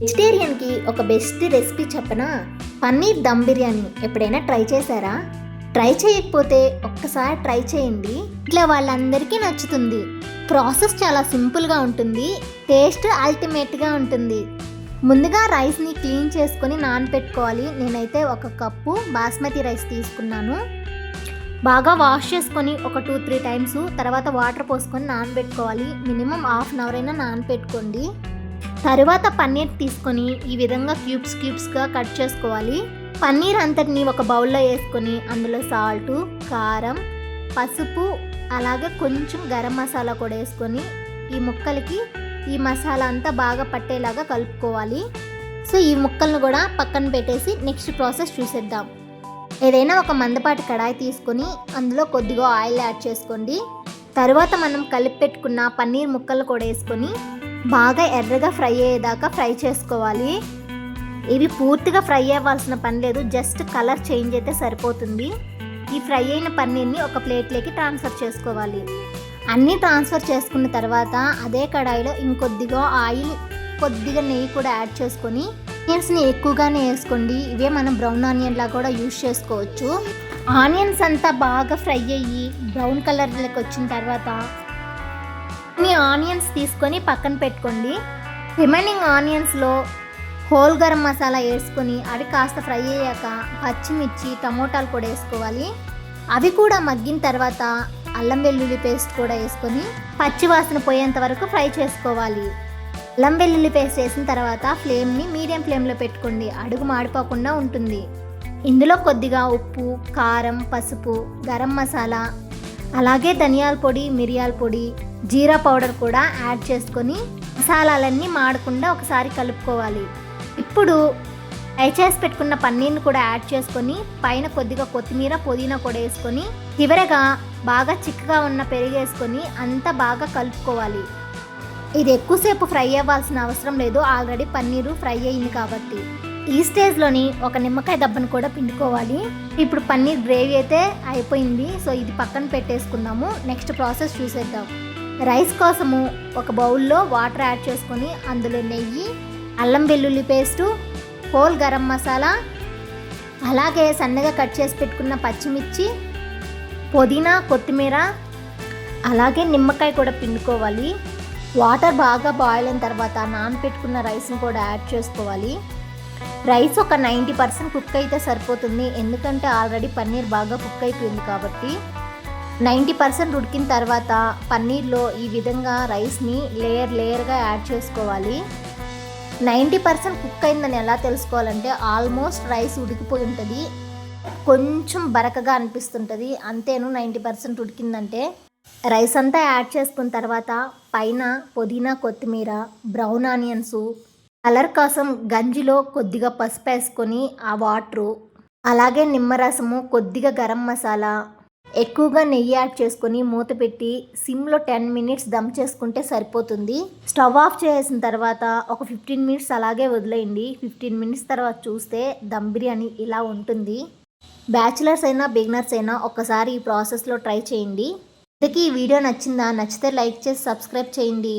వెజిటేరియన్కి ఒక best recipe చెప్పనా? పన్నీర్ దమ్ బిర్యానీ ఎప్పుడైనా ట్రై చేశారా? ట్రై చేయకపోతే ఒక్కసారి ట్రై చేయండి. ఇట్లా వాళ్ళందరికీ నచ్చుతుంది. ప్రాసెస్ చాలా సింపుల్గా ఉంటుంది. టేస్ట్ అల్టిమేట్గా ఉంటుంది. ముందుగా రైస్ని క్లీన్ చేసుకొని నానపెట్టుకోవాలి. నేనైతే ఒక కప్పు బాస్మతి రైస్ తీసుకున్నాను. బాగా వాష్ చేసుకొని ఒక టూ త్రీ టైమ్స్ తర్వాత వాటర్ పోసుకొని నానబెట్టుకోవాలి. మినిమం హాఫ్ అన్ అవర్ అయినా నానబెట్టుకోండి తరువాత పన్నీర్ తీసుకొని ఈ విధంగా క్యూబ్స్ క్యూబ్స్గా కట్ చేసుకోవాలి. పన్నీర్ అంతటిని ఒక బౌల్లో వేసుకొని అందులో సాల్ట్ కారం పసుపు అలాగే కొంచెం గరం మసాలా కూడా వేసుకొని ఈ ముక్కలకి ఈ మసాలా అంతా బాగా పట్టేలాగా కలుపుకోవాలి. సో ఈ ముక్కలను కూడా పక్కన పెట్టేసి నెక్స్ట్ ప్రాసెస్ చూసేద్దాం. ఏదైనా ఒక మందపాటి కడాయి తీసుకొని అందులో కొద్దిగా ఆయిల్ యాడ్ చేసుకోండి. తర్వాత మనం కలిపి పెట్టుకున్న పన్నీర్ ముక్కలు కూడా వేసుకొని బాగా ఎర్రగా ఫ్రై అయ్యేదాకా ఫ్రై చేసుకోవాలి. ఇవి పూర్తిగా ఫ్రై అవ్వాల్సిన పని లేదు. జస్ట్ కలర్ చేంజ్ అయితే సరిపోతుంది. ఈ ఫ్రై అయిన పన్నీర్ని ఒక ప్లేట్లోకి ట్రాన్స్ఫర్ చేసుకోవాలి. అన్నీ ట్రాన్స్ఫర్ చేసుకున్న తర్వాత అదే కడాయిలో ఇంకొద్దిగా ఆయిల్ కొద్దిగా నెయ్యి కూడా యాడ్ చేసుకొని ఆనియన్స్ని ఎక్కువగానే వేసుకోండి. ఇవే మనం బ్రౌన్ ఆనియన్లా కూడా యూజ్ చేసుకోవచ్చు. ఆనియన్స్ అంతా బాగా ఫ్రై అయ్యి బ్రౌన్ కలర్లోకి వచ్చిన తర్వాత మీ ఆనియన్స్ తీసుకొని పక్కన పెట్టుకోండి. రిమైనింగ్ ఆనియన్స్లో హోల్ గరం మసాలా వేసుకొని అవి కాస్త ఫ్రై అయ్యాక పచ్చిమిర్చి టమోటాలు కూడా వేసుకోవాలి. అవి కూడా మగ్గిన తర్వాత అల్లం వెల్లుల్లి పేస్ట్ కూడా వేసుకొని పచ్చి వాసన పోయేంత వరకు ఫ్రై చేసుకోవాలి. అల్లం వెల్లుల్లి పేస్ట్ వేసిన తర్వాత ఫ్లేమ్ని మీడియం ఫ్లేమ్లో పెట్టుకోండి. అడుగు మాడిపోకుండా ఉంటుంది. ఇందులో కొద్దిగా ఉప్పు కారం పసుపు గరం మసాలా అలాగే ధనియాల పొడి మిరియాల పొడి జీరా పౌడర్ కూడా యాడ్ చేసుకొని మసాలాలన్నీ మాడకుండా ఒకసారి కలుపుకోవాలి. ఇప్పుడు ఫ్రై చేసి పెట్టుకున్న పన్నీర్ని కూడా యాడ్ చేసుకొని పైన కొద్దిగా కొత్తిమీర పుదీనా కూడా వేసుకొని చివరగా బాగా చిక్కగా ఉన్న పెరుగు వేసుకొని అంతా బాగా కలుపుకోవాలి. ఇది ఎక్కువసేపు ఫ్రై అవ్వాల్సిన అవసరం లేదు. ఆల్రెడీ పన్నీరు ఫ్రై అయింది కాబట్టి. ఈ స్టేజ్లోని ఒక నిమ్మకాయ దబ్బను కూడా పిండుకోవాలి. ఇప్పుడు పన్నీర్ గ్రేవీ అయితే అయిపోయింది. సో ఇది పక్కన పెట్టేసుకుందాము. నెక్స్ట్ ప్రాసెస్ చూసేద్దాం. రైస్ కోసము ఒక బౌల్లో వాటర్ యాడ్ చేసుకొని అందులో నెయ్యి అల్లం వెల్లుల్లి పేస్టు హోల్ గరం మసాలా అలాగే సన్నగా కట్ చేసి పెట్టుకున్న పచ్చిమిర్చి పుదీనా కొత్తిమీర అలాగే నిమ్మకాయ కూడా పిండుకోవాలి. వాటర్ బాగా బాయిల్ అయిన తర్వాత నానపెట్టుకున్న రైస్ని కూడా యాడ్ చేసుకోవాలి. రైస్ ఒక నైంటీ పర్సెంట్ కుక్ అయితే సరిపోతుంది. ఎందుకంటే ఆల్రెడీ పన్నీర్ బాగా కుక్ అయిపోయింది కాబట్టి. నైంటీ పర్సెంట్ ఉడికిన తర్వాత పన్నీర్లో ఈ విధంగా రైస్ని లేయర్ లేయర్గా యాడ్ చేసుకోవాలి. నైంటీ పర్సెంట్ కుక్ అయిందని ఎలా తెలుసుకోవాలంటే ఆల్మోస్ట్ రైస్ ఉడికిపోయి ఉంటుంది. కొంచెం బరకగా అనిపిస్తుంటుంది. అంతేను నైంటీ పర్సెంట్ ఉడికిందంటే. రైస్ అంతా యాడ్ చేసుకున్న తర్వాత పైన పుదీనా కొత్తిమీర బ్రౌన్ ఆనియన్స్ కలర్ కోసం గంజిలో కొద్దిగా పసుపు వేసుకొని ఆ వాటరు అలాగే నిమ్మరసము కొద్దిగా గరం మసాలా ఎక్కువగా నెయ్యి యాడ్ చేసుకొని మూత పెట్టి సిమ్లో టెన్ మినిట్స్ దమ్ చేసుకుంటే సరిపోతుంది. స్టవ్ ఆఫ్ చేసిన తర్వాత ఒక ఫిఫ్టీన్ మినిట్స్ అలాగే వదిలేయండి. ఫిఫ్టీన్ మినిట్స్ తర్వాత చూస్తే దమ్ బిర్యానీ ఇలా ఉంటుంది. బ్యాచిలర్స్ అయినా బిగినర్స్ అయినా ఒకసారి ఈ ప్రాసెస్లో ట్రై చేయండి. ఇంతకీ ఈ వీడియో నచ్చిందా? నచ్చితే లైక్ చేసి సబ్స్క్రైబ్ చేయండి.